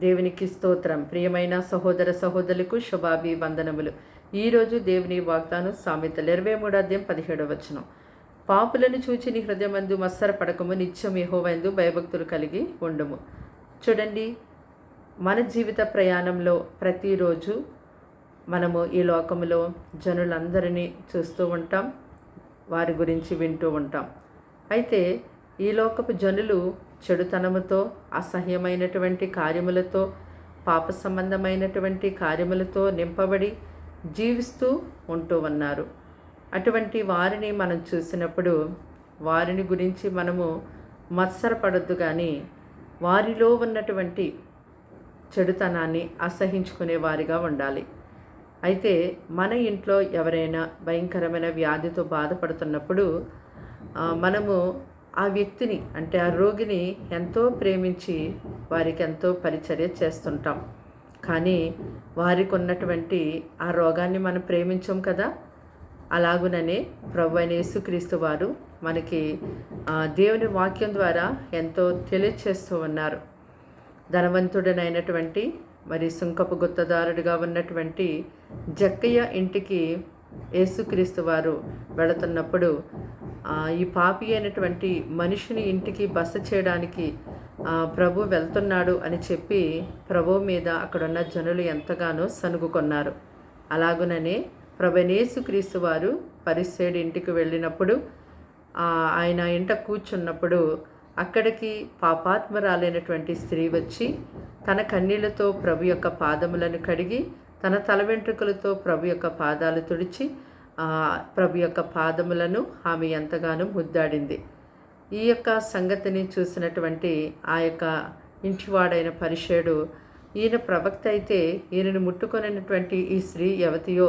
దేవునికి స్తోత్రం. ప్రియమైన సహోదర సహోదరులకు శుభాభి వందనములు. ఈరోజు దేవుని వాగ్దానం సామెతలు ఇరవై మూడు అధ్యాయం పదిహేడవ వచనం. పాపులను చూచి నీ హృదయమందు మత్సర పడకము నిత్యం యహోవందు భయభక్తులు కలిగి ఉండము. చూడండి మన జీవిత ప్రయాణంలో ప్రతిరోజు మనము ఈ లోకములో జనులందరినీ చూస్తూ ఉంటాం వారి గురించి వింటూ ఉంటాం. అయితే ఈ లోకపు జనులు చెడుతనముతో అసహ్యమైనటువంటి కార్యములతో పాప సంబంధమైనటువంటి కార్యములతో నింపబడి జీవిస్తూ ఉంటూ ఉన్నారు. అటువంటి వారిని మనం చూసినప్పుడు వారిని గురించి మనము మత్సరపడద్దు కానీ వారిలో ఉన్నటువంటి చెడుతనాన్ని అసహించుకునే వారిగా ఉండాలి. అయితే మన ఇంట్లో ఎవరైనా భయంకరమైన వ్యాధితో బాధపడుతున్నప్పుడు మనము ఆ వ్యక్తిని అంటే ఆ రోగిని ఎంతో ప్రేమించి వారికి ఎంతో పరిచర్య చేస్తుంటాం. కానీ వారికి ఉన్నటువంటి ఆ రోగాన్ని మనం ప్రేమించం కదా? అలాగుననే ప్రభు అయిన యేసుక్రీస్తు వారు మనకి దేవుని వాక్యం ద్వారా ఎంతో తెలియచేస్తూ ఉన్నారు. ధనవంతుడనైనటువంటి మరి సుంకపు గుత్తదారుడిగా ఉన్నటువంటి జక్కయ్య ఇంటికి యేసుక్రీస్తు వారు వెళుతున్నప్పుడు ఈ పాపి అయినటువంటి మనిషిని ఇంటికి బస చేయడానికి ప్రభు వెళ్తున్నాడు అని చెప్పి ప్రభు మీద అక్కడున్న జనులు ఎంతగానో సనుగుకొన్నారు అలాగుననే ప్రభనేసుక్రీస్తు వారు పరిసేడి ఇంటికి వెళ్ళినప్పుడు ఆయన ఇంట కూర్చున్నప్పుడు అక్కడికి పాపాత్మరాలైనటువంటి స్త్రీ వచ్చి తన కన్నీళ్ళతో ప్రభు యొక్క పాదములను కడిగి తన తల వెంట్రుకలతో ప్రభు యొక్క పాదాలు తుడిచి ప్రభు యొక్క పాదములను ఆమె ఎంతగానో ముద్దాడింది. ఈ యొక్క సంగతిని చూసినటువంటి ఆ యొక్క ఇంటివాడైన పరిషేడు ఈయన ప్రవక్త అయితే ఈయనను ముట్టుకొనినటువంటి ఈ స్త్రీ యవతియో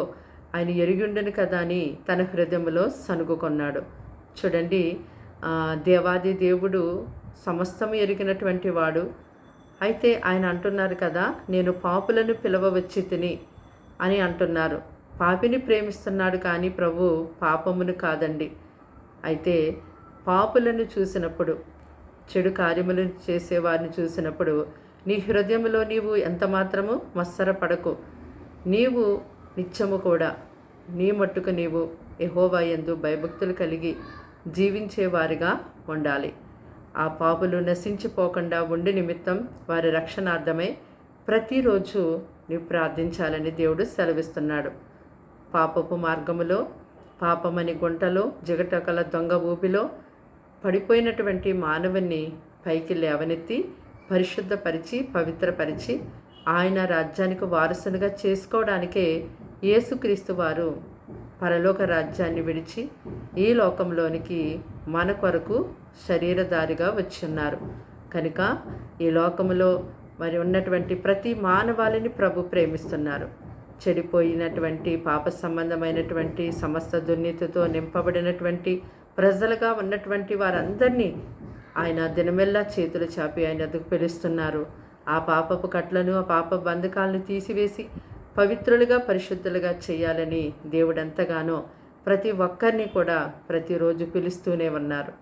ఆయన ఎరిగిండును కదా అని తన హృదయంలో సనుగుకొన్నాడు చూడండి దేవాది దేవుడు సమస్తము ఎరిగినటువంటి వాడు. అయితే ఆయన అంటున్నారు కదా నేను పాపులను పిలవవచ్చి తిని అని అంటున్నారు. పాపిని ప్రేమిస్తున్నాడు కానీ ప్రభు పాపమును కాదండి. అయితే పాపులను చూసినప్పుడు చెడు కార్యములు చేసేవారిని చూసినప్పుడు నీ హృదయంలో నీవు ఎంత మాత్రము మత్సరపడకు. నీవు నిత్యము కూడా నీ మట్టుకు నీవు ఎహోవా యందు భయభక్తులు కలిగి జీవించేవారిగా ఉండాలి. ఆ పాపులు నశించిపోకుండా ఉండి నిమిత్తం వారి రక్షణార్థమై ప్రతిరోజు నీవు ప్రార్థించాలని దేవుడు సెలవిస్తున్నాడు. పాపపు మార్గములో పాపమని గుంటలో జిగటకల దొంగ ఊపిలో పడిపోయినటువంటి మానవుని పైకి లేవనెత్తి పరిశుద్ధపరిచి పవిత్రపరిచి ఆయన రాజ్యానికి వారసునిగా చేసుకోవడానికే యేసుక్రీస్తు వారు పరలోక రాజ్యాన్ని విడిచి ఈ లోకంలోనికి మన కొరకు శరీరధారిగా వచ్చున్నారు కనుక ఈ లోకములో మరి ఉన్నటువంటి ప్రతి మానవాళిని ప్రభు ప్రేమిస్తున్నారు. చెడిపోయినటువంటి పాప సంబంధమైనటువంటి సమస్త దుర్నీతితో నింపబడినటువంటి ప్రజలుగా ఉన్నటువంటి వారందరినీ ఆయన దినమెల్లా చేతులు చాపి ఆయన ఎదుగు పిలుస్తున్నారు. ఆ పాపపు కట్లను ఆ పాప బంధకాలను తీసివేసి పవిత్రులుగా పరిశుద్ధులుగా చేయాలని దేవుడు ఎంతగానో ప్రతి ఒక్కరిని కూడా ప్రతిరోజు పిలుస్తూనే ఉన్నారు.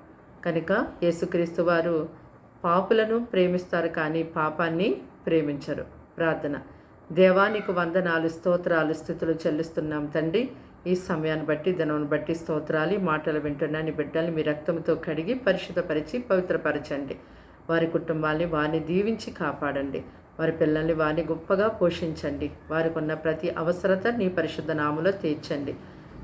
కనుక యేసుక్రీస్తు వారు పాపులను ప్రేమిస్తారు కానీ పాపాన్ని ప్రేమించరు. ప్రార్థన. దేవానికి వందనాలు స్తోత్రాలు స్థుతులు చెల్లిస్తున్నాం తండ్రి. ఈ సమయాన్ని బట్టి దినమును బట్టి స్తోత్రాలు మాటలు వింటున్నా నీ బిడ్డల్ని మీ రక్తంతో కడిగి పరిశుద్ధపరిచి పవిత్రపరచండి. వారి కుటుంబాన్ని వారిని దీవించి కాపాడండి. వారి పిల్లల్ని వారిని గొప్పగా పోషించండి. వారికి ఉన్న ప్రతి అవసరత నీ పరిశుద్ధ నామలో తీర్చండి.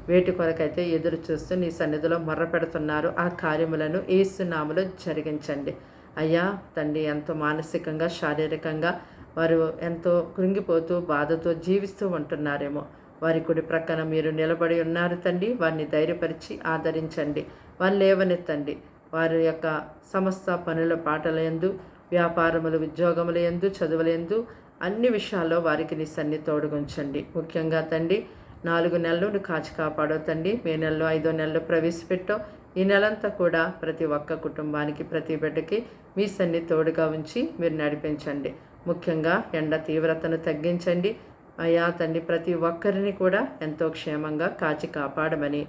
వేటి కొరకైతే ఎదురు చూస్తూ నీ సన్నిధిలో మొర్ర పెడుతున్నారు ఆ కార్యములను ఏసునామలో జరిగించండి. అయ్యా తండ్రి ఎంతో మానసికంగా శారీరకంగా వారు ఎంతో కృంగిపోతూ బాధతో జీవిస్తూ ఉంటున్నారేమో. వారి కుడి ప్రక్కన మీరు నిలబడి ఉన్నారు తండ్రి వారిని ధైర్యపరిచి ఆదరించండి. వారిని లేవనెత్తండి. వారి యొక్క సమస్త పనుల పాటల ఎందు వ్యాపారములు ఉద్యోగముల ఎందు చదువుల ఎందు అన్ని విషయాల్లో వారికి నీ సన్ని తోడుగుంచండి ముఖ్యంగా తండ్రి నాలుగు నెలలు నువ్వు కాచి కాపాడో తండ్రి. మే నెలలో ఐదో నెలలో ప్రవేశపెట్టో ఈ నెలంతా కూడా ప్రతి ఒక్క కుటుంబానికి ప్రతి బిడ్డకి మీ సన్ని తోడుగా ఉంచి మీరు నడిపించండి. ముఖ్యంగా ఎండ తీవ్రతను తగ్గించండి. అయా తండ్రి ప్రతి ఒక్కరిని కూడా ఎంతో క్షేమంగా కాచి కాపాడమని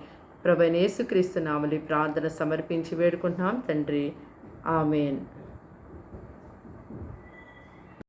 ప్రభనేసుక్రీస్తు నామలి ప్రార్థన సమర్పించి వేడుకుంటున్నాం. తండ్రి ఆమెన్.